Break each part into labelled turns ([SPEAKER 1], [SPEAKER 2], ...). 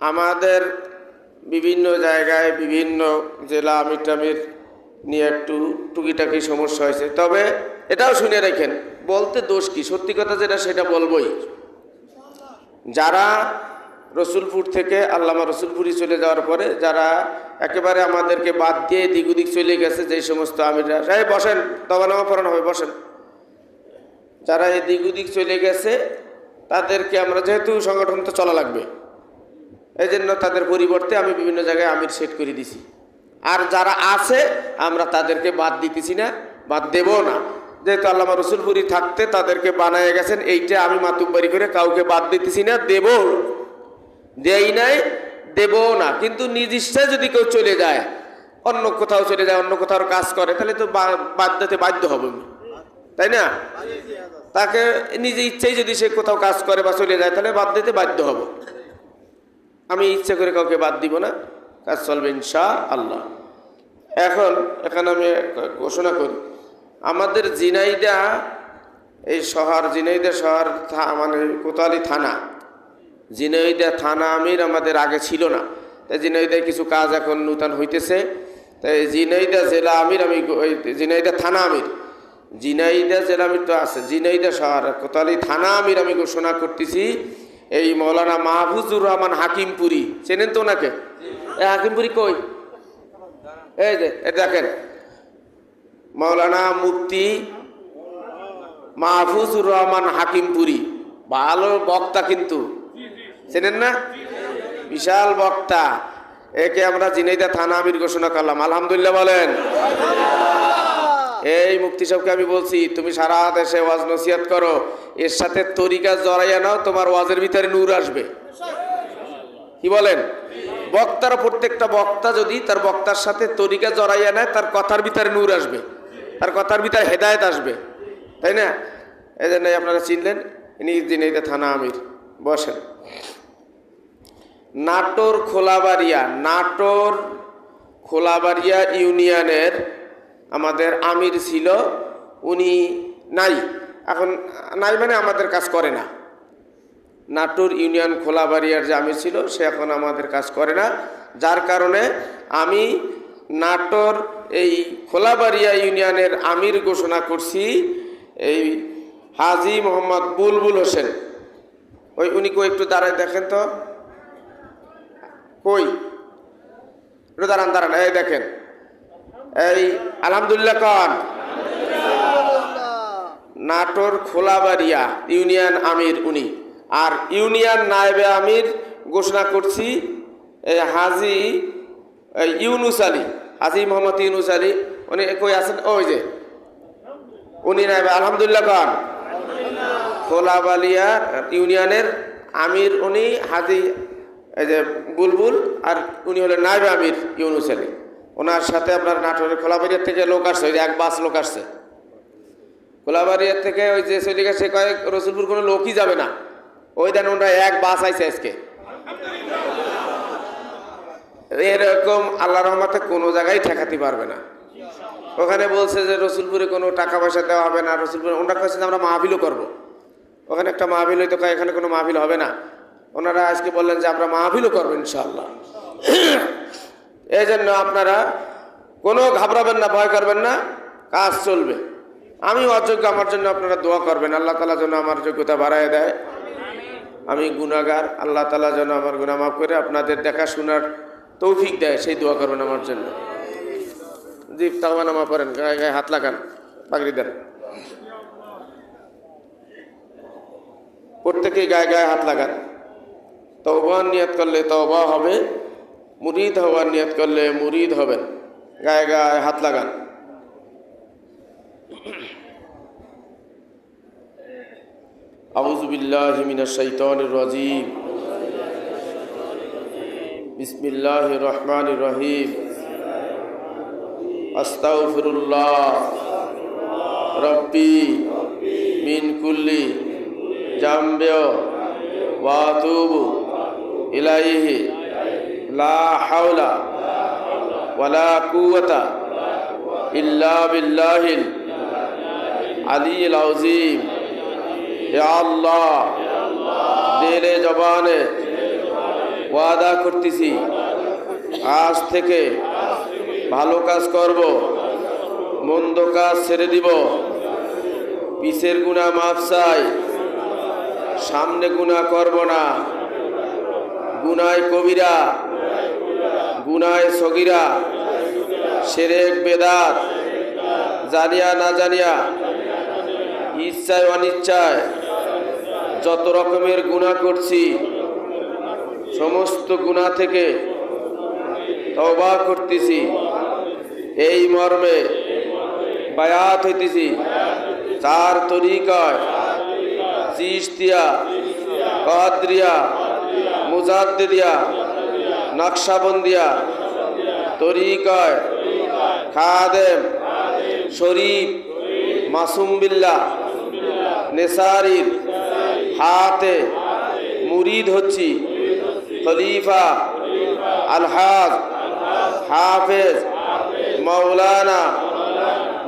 [SPEAKER 1] আমাদের বিভিন্ন জায়গায় বিভিন্ন জেলা আমির টামির নিয়ে একটু টুকিটাকি সমস্যা হয়েছে। তবে এটাও শুনে রেখেন, বলতে দোষ কি? সত্যি কথা যেটা, সেটা বলবোই। যারা রসুলপুর থেকে আল্লামা রসুলপুরি চলে যাওয়ার পরে, যারা একেবারে আমাদেরকে বাদ দিয়ে দিক উদিক চলে গেছে, যেই সমস্ত আমিরা সাহেব বসেন দবানামা পড়ানো হবে, বসেন। যারা এই দিক উদিক চলে গেছে, তাদেরকে আমরা, যেহেতু সংগঠন তো চলা লাগবে। এই জন্য তাদের পরিবর্তে আমি বিভিন্ন জায়গায় আমির সেট করে দিছি। আর যারা আছে, আমরা তাদেরকে বাদ দিতেছি না, বাদ দেব না। যেহেতু আল্লামা রসুলপুরি থাকতে তাদেরকে বানায় গেছেন, এইটা আমি মাতুব্বারি করে কাউকে বাদ দিতেছি না, দেব। দেই নাই, দেব না। কিন্তু ইচ্ছায় যদি কেউ চলে যায়, অন্য কোথাও চলে যায়, অন্য কোথাও কাজ করে, তাহলে তো বাদ দিতে বাধ্য হবে তাই না? তাকে নিজে ইচ্ছাই যদি সে কোথাও কাজ করে বা চলে যায়, তাহলে বাদ দিতে বাধ্য হব। আমি ইচ্ছে করে কাউকে বাদ দিব না। কাজ চলবে ইনশা আল্লাহ এখন, এখানে আমি ঘোষণা করি, আমাদের জিনাইদা, এই শহর, জিনাইদা শহর মানে কোতালি থানা। জিনাইদা থানা আমির আমাদের আগে ছিল না। তাই জিনাইদায় কিছু কাজ এখন নূতন হইতেছে। তাই জিনাইদা জেলা আমির, আমি জিনাইদা থানা আমির। জিনাইদা জেলা আমির তো আছে, জিনাইদা শহর কোতালি থানা আমির আমি ঘোষণা করতেছি। এই মৌলানা মাহফুজুর রহমান হাকিমপুরি, চেনেন তো ওনাকে? হাকিমপুরি কই? এই যে দেখেন। মৌলানা মুফতি মাহফুজুর রহমান হাকিমপুরি, ভালো বক্তা কিন্তু। চেনেন না? বিশাল বক্তা। একে আমরা জিনাইদা থানা আমির ঘোষণা করলাম। আলহামদুলিল্লাহ বলেন। এই মুক্তি সাহেবকে আমি বলছি, তুমি সারা দেশে ওয়াজ নসিহাত করো, এর সাথে তরিকা জড়াইয়া নাও, তোমার ওয়াজের ভিতরে নূর আসবে। কি বলেন? বক্তার প্রত্যেকটা বক্তা যদি তার বক্তার সাথে তরিকা জড়াইয়া নেয়, তার কথার ভিতরে নূর আসবে। তার কথার ভিতরে হেদায়েত আসবে। তাই না? এই জন্য আপনারা চিনলেন ইনি দিনে থানা আমির। বসেন। নাটোর খোলাবাড়িয়া নাটোর খোলাবাড়িয়া ইউনিয়নের আমাদের আমির ছিল, উনি নাই এখন নাই মানে আমাদের কাজ করে না। নাটোর ইউনিয়ন খোলাবাড়িয়ার যে আমির ছিল, সে এখন আমাদের কাজ করে না। যার কারণে আমি নাটোর এই খোলাবাড়িয়া ইউনিয়নের আমির ঘোষণা করছি, এই হাজি মোহাম্মদ বুলবুল হোসেন। ওই উনি কই, একটু দাঁড়ায় দেখেন তো। কই? একটু দাঁড়ান দাঁড়ান, এই দেখেন। এই আলহামদুলিল্লাহ কন। নাটোর খোলাবাড়িয়া ইউনিয়ন আমির উনি। আর ইউনিয়ন নায়েবে আমির ঘোষণা করছি এই হাজি ইউনুস আলী হাজি মোহাম্মদ ইউনুস আলী। উনি কই আছেন? ওই যে। উনি নায়েবে আলহামদুলিল্লাহ খান খোলাবালিয়া ইউনিয়নের আমির উনি হাজি এই যে বুলবুল আর উনি হলেন নাইবে আমির ইউনুস আলী। ওনার সাথে আপনার নাটোরের খোলাবাড়িয়ার থেকে লোক আসছে, ওই যে এক বাস লোক আসছে। কোলাবাড়িয়ার থেকে ওই যে চলে গেছে কয়েক রসুলপুর কোনো লোকই যাবে না। ওই দেন ওরা এক বাস আইছে আজকে। এরকম আল্লাহ রহমতে কোনো জায়গায় ঠেকাতে পারবে না। ওখানে বলছে যে রসুলপুরে কোনো টাকা পয়সা দেওয়া হবে না, রসুলপুরে ওনারা কাছে আমরা মাহফিলও করব। ওখানে একটা মাহফিল হয়তো এখানে কোনো মাহফিল হবে না। ওনারা আজকে বললেন যে আমরা মাহফিলও করব ইনশাল্লাহ এই জন্য আপনারা কোনো ঘাবড়াবেন না, ভয় করবেন না, কাজ চলবে। আমি অযোগ্য, আমার জন্য আপনারা দোয়া করবেন। আল্লাহ তালা যেন আমার যোগ্যতা বাড়ায় দেয়। আমি গুণাগার আল্লাহ তালা যেন আমার গুণা মাফ করে আপনাদের দেখাশোনার তৌফিক দেয়, সেই দোয়া করবেন আমার জন্য। জি তাওবা নামা পড়েন, গায়ে গায়ে হাত লাগান, পাগড়ি দেন। প্রত্যেকেই গায়ে গায়ে হাত লাগান। তওবা নিয়াত করলে তওবা হবে। মুরিদ হওয়ার নিয়ত করলে মুরিদ হবেন। গায়ে গায়ে হাত লাগান। আউজুবিল্লাহ মিনাশাইতানির রাজিম। বিসমিল্লাহ রহমান রহিম। আস্তাউফিরুল্লাহ রব্বি মিন কুল্লি জাম্বেয় ওয়াতুবু ইলাইহি। লা হাওলা ইল্লা বিল্লাহিল ওয়াদা করতেছি। আজ থেকে ভালো কাজ করব, মন্দ কাজ ছেড়ে দিব। পিসের গুণা মাফ চাই, সামনে গুণা করব না। গুনায় কবিরা গুনায় সগিরা, সেরেক, বেদাত, জানিয়া না জানিয়া, ইচ্ছায় অনিচ্ছায় যত রকমের গুণা করছি, সমস্ত গুণা থেকে তবা করতেছি। এই মর্মে বায়াত হইতেছি। চার তরিকায় চিস্তিয়া কাদরিয়া, মুজাদ্দিদিয়া নকশাবন্দিয়া, তরিকায়, খাদেম, শরীফ, মাসুম বিল্লাহ নেসারির হাতে মুরিদ হচ্ছি, খলিফা আলহাজ, হাফেজ মৌলানা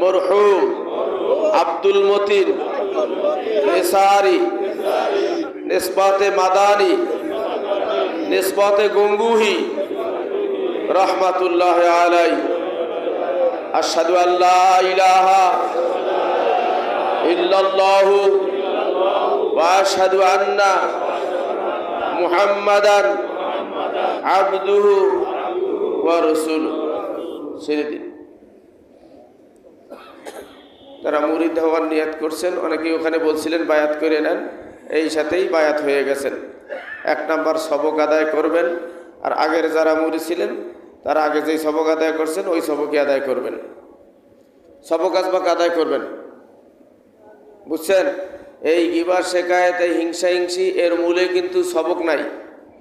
[SPEAKER 1] মরহুম, আব্দুল মতিন, নেসারি, নিসবতে মাদানি নিসবতে গঙ্গুহি রহমাতুল্লাহ আলাই। আসাদু আল্লাহ ইলাহা ইল্লাল্লাহু ওয়া আন্না মুহাম্মাদান আবদুহু ওয়া রাসূলুহু। তারা মুরিদ হওয়ার নিয়াত করছেন, অনেকেই ওখানে বলছিলেন, বায়াত করে নেন। এই সাথেই বায়াত হয়ে গেছেন। এক নাম্বার সবক আদায় করবেন। আর আগের যারা মুড়ি ছিলেন, তারা আগে যেই সবক আদায় করছেন, ওই সবকই আদায় করবেন। সবক আসবাক আদায় করবেন। বুঝছেন? এই গিবার এই হিংসা হিংসি, এর মূলে কিন্তু সবক নাই।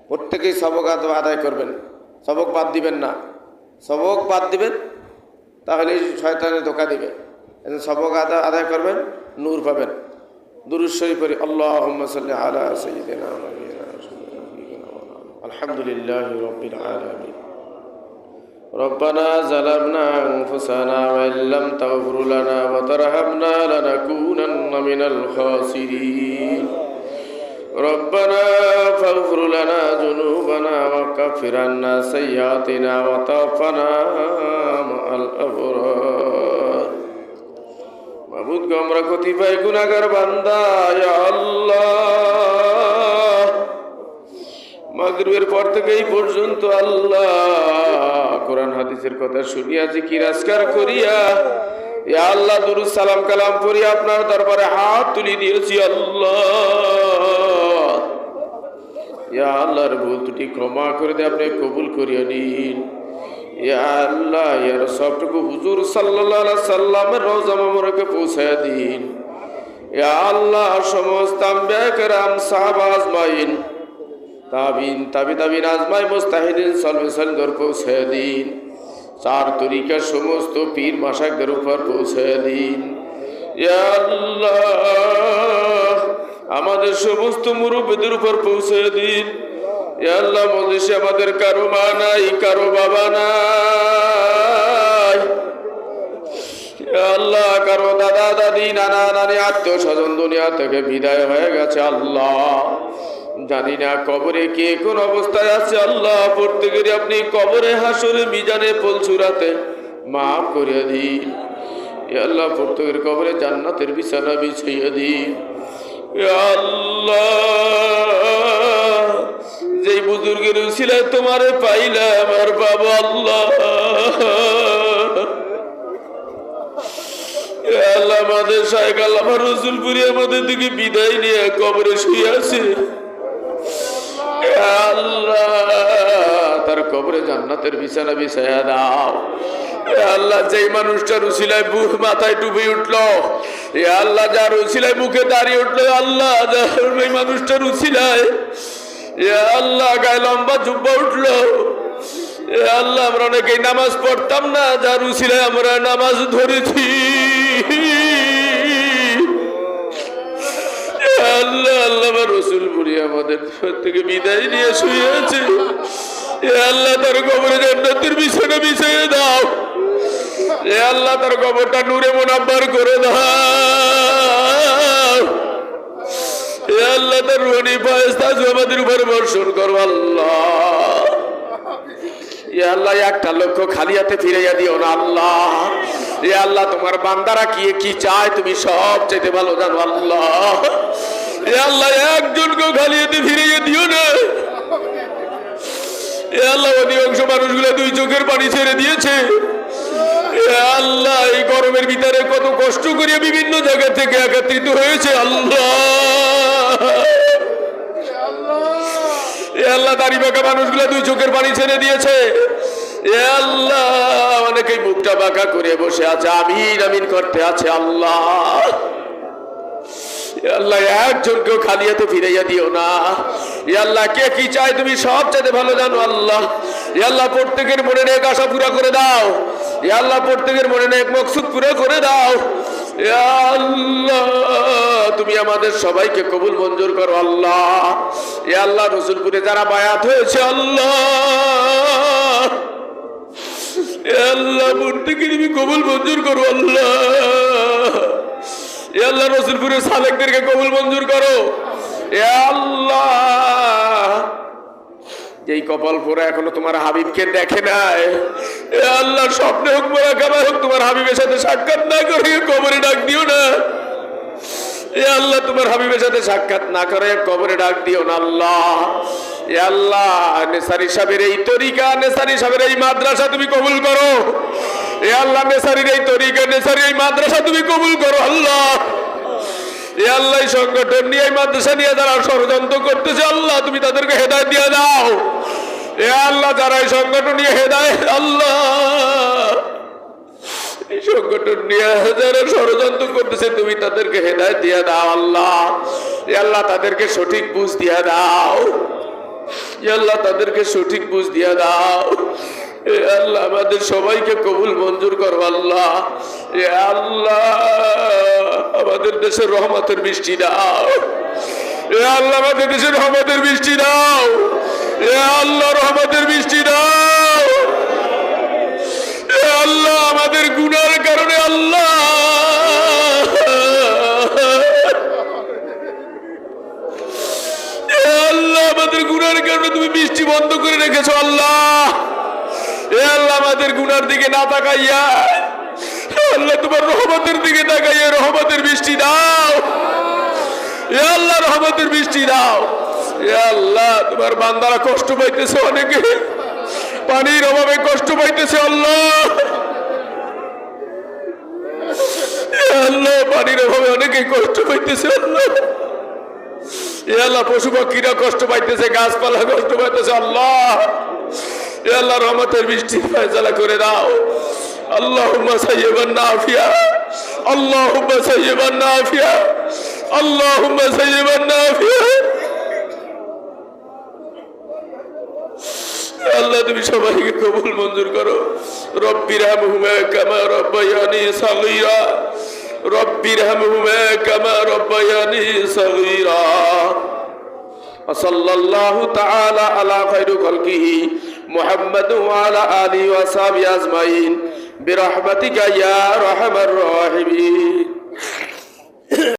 [SPEAKER 1] প্রত্যেকেই সবক আদ- আদায় করবেন। সবক বাদ দিবেন না। সবক বাদ দিবেন তাহলে শয়তানে ধোকা দিবে। সবক আদা আদায় করবেন, নূর পাবেন। শরীফ পড়ি আল্লাহ সাল্লি আলা সাইয়্যিদিনা ওয়া আলা আলিহি। আলহামদুলিল্লাহি রাব্বিল আলামিন ربنا ظلمنا أنفسنا وإن لم تغفر لنا وترحمنا لنكونن من الخاسرين ربنا فاغفر لنا ذنوبنا وكفر عنا سيئاتنا وتوفنا مع الأبرار মাহমুদ গো আমরা কতিপয় গুণাগার বান্দা মাগরীবের পর থেকেই পর্যন্ত আল্লাহ কোরআন হাদিসের কথা শুনিয়া, জিকির, আজকার করিয়া আল্লাহ দুরুস সালাম কালাম করি আপনার দরবারে হাত তুলি দিয়েছি, আল্লাহ। ইয়া আল্লাহর ভুল দুটি ক্ষমা করে দিয়ে আপনি কবুল করিয়া নিন। ইয়া আল্লাহ ইয়ার সবটুকু হুজুর সাল্লাল্লাহ সাল্লামের রোজা মামরকে পৌঁছায় দিন। ইয়া আল্লাহ, সমস্ত আম্বিয়া কেরাম সাহাবাজ মাইন তাবিন তাবি তাবিন আজমাই মুস্তাহিদিন সলবে সলদর পৌঁছে দিন। চার তরিকার সমস্ত পীর মাসাকদের উপর পৌঁছে দিন। আমাদের সমস্ত মুরব্বীদের উপর পৌঁছে দিন। আল্লাহ মদেশে আমাদের কারও মা নাই, কারও বাবা নাই। আল্লাহ, কারও দাদা, দাদি, নানা, নানি আত্মীয় স্বজন দুনিয়া থেকে বিদায় হয়ে গেছে আল্লাহ। জানি না কবরে কে কোন অবস্থায় আছে, আল্লাহ প্রত্যেকেরই আপনি কবরে হাসরে মিজানে পলচুরাতে মাফ করে দিন। আল্লাহ প্রত্যেকের কবরে জান্নাতের বিছানা বিছাইয়া দিন। আল্লাহ, যেই বুজুর্গের উসিলায় তোমারে পাইলাম আমার বাবা আল্লাহ। আল্লাহ আমাদের শাহেখ আল্লাহ রসুলপুরি আমাদের দিকে বিদায় নিয়ে কবরে শুয়ে আছে। তার কবরে জান্নাতের বিছানা বিছায়া দাও। আল্লাহ, যেই মানুষটার উসিলায় বুক মাথায় টুপি উঠল, এ আল্লাহ যার উসিলায় মুখে দাঁড়িয়ে উঠল আল্লাহ যার ওই মানুষটার উসিলায় এ আল্লাহ গায়ে লম্বা জুব্বা উঠল। এ আল্লাহ, আমরা অনেকেই নামাজ পড়তাম না, যার উসিলায় আমরা নামাজ ধরেছি। আল্লাহ আল্লাহ রসুল বুড়ি আমাদের থেকে বিদায় নিয়ে শুয়ে আছে। এ আল্লাহ তার কবরে জান্নাতের বিছানা বিছিয়ে দাও। এ আল্লাহ তার কবরটা নূরে মোনাব্বার করে দাও। এ আল্লাহ তার রুহানি ফায়স্তা আমাদের উপর বর্ষণ করো, আল্লাহ। আল্লাহ, একটা লক্ষ্য খালি হাতে দিও না, আল্লাহ। এ আল্লাহ, তোমার বান্দারা কি কি চায়, তুমি সব চাইতে ভালো জানো, আল্লাহ। আল্লাহ একজনকেও খালি হাতে ফিরাইয়া দিও না। এ আল্লাহ, অধিকাংশ মানুষগুলো দুই চোখের পানি ছেড়ে দিয়েছে। আল্লাহ, এই গরমের ভিতরে কত কষ্ট করে বিভিন্ন জায়গা থেকে একত্রিত হয়েছে আল্লাহ। আল্লাহ, দাড়ি বাঁকা মানুষগুলো দুই চোখের পানি ছেড়ে দিয়েছে। আল্লাহ, অনেকেই মুখটা বাঁকা করে বসে আছে। আমিন আমিন করতে আছে আল্লাহ। আল্লাহ, একজনকেও খালি হাতে ফিরাইয়া দিও না। আল্লাহ, কে কি চায় তুমি সব চাইতে ভালো জানো আল্লাহ। আল্লাহ, প্রত্যেকের মনে নেক আশা পুরা করে দাও। আল্লাহ, প্রত্যেকের মনে নেক মকসুদ পুরা করে দাও। তুমি আমাদের সবাইকে কবুল মঞ্জুর করো আল্লাহ। এ আল্লাহ, রসুলপুরে যারা বায়াত হয়েছে আল্লাহ। আল্লাহ প্রত্যেকে তুমি কবুল মঞ্জুর করো আল্লাহ। এ আল্লাহ রসুলপুরের সালেকদেরকে কবুল মঞ্জুর করো। এ আল্লাহ। এই কপাল পোড়া এখনও তোমার হাবিবকে দেখে নাই আল্লাহ স্বপ্নে হোক মোরা হোক, তোমার হাবিবের সাথে সাক্ষাৎ না করে কবরে ডাক দিও না। এ আল্লাহ, তোমার হাবিবের সাথে সাক্ষাৎ না করে কবরে ডাক দিও না আল্লাহ। এ আল্লাহ, নেসারি সাহেবের এই তরিকা, নেসারি সাহেবের এই মাদ্রাসা তুমি কবুল করো। এ আল্লাহ, নেসারির এই তরিকা, নেসারির এই মাদ্রাসা তুমি কবুল করো আল্লাহ। এ আল্লাহ সংগঠন নিয়ে মাদ্রাসা নিয়ে যারা ষড়যন্ত্র করতেছে, আল্লাহ, তুমি তাদেরকে হেদায়ত দিয়ে দাও। এ আল্লাহ, যারা এই সংগঠন নিয়ে হেদায়ত, আল্লাহ। এই সংগঠন নিয়ে করতেছে, তুমি তাদেরকে দিয়ে দাও, আল্লাহ। এ আল্লাহ, তাদেরকে সঠিক বুঝ দিয়ে দাও। আল্লাহ, তাদেরকে সঠিক বুঝ দিয়ে দাও। এ আল্লাহ, আমাদের সবাইকে কবুল মঞ্জুর করো, আল্লাহ। এ আল্লাহ। আমাদের দেশের রহমতের বৃষ্টি দাও। এ আল্লাহ আমাদের দেশের রহমতের বৃষ্টি দাও। এ আল্লাহ রহমতের বৃষ্টি দাও। এ আল্লাহ আমাদের গুনার কারণে আল্লাহ। আল্লাহ আমাদের গুনার কারণে তুমি বৃষ্টি বন্ধ করে রেখেছো আল্লাহ। এ আল্লাহ আমাদের গুনার দিকে না তাকাইয়া। আল্লাহ, তোমার রহমতের দিকে তাকাইয়া রহমতের বৃষ্টি দাও। আল্লাহ, রহমতের বৃষ্টি দাও। আল্লাহ, তোমার বান্দারা কষ্ট পাইতেছে অনেকে। পানির অভাবে কষ্ট পাইতেছে আল্লাহ। আল্লাহ, পানির অভাবে অনেকে কষ্ট পাইতেছে আল্লাহ। আল্লাহ, পশু পাখিরা কষ্ট পাইতেছে, গাছপালা কষ্ট পাইতেছে আল্লাহ। আল্লাহ, রহমতের বৃষ্টি ফয়সালা করে দাও। আল্লাহুম্মা সাইয়্যিবান নাফিয়া আল্লাহুম্মা সাইয়্যিবান নাফিয়া আল্লাহুম্মা সাইয়্যিবান নাফিয়া আল্লাহ তুমি সবাইকে কবুল মঞ্জুর করো রব্বির হামহুমা কামা রব্বায়ানি সাগীরা রব্বির হামহুমা কামা রব্বায়ানি সাগীরা وصلى الله تعالى على خير خلقه محمد وعلى آله وصحبه أجمعين برحمتك يا أرحم الراحمين.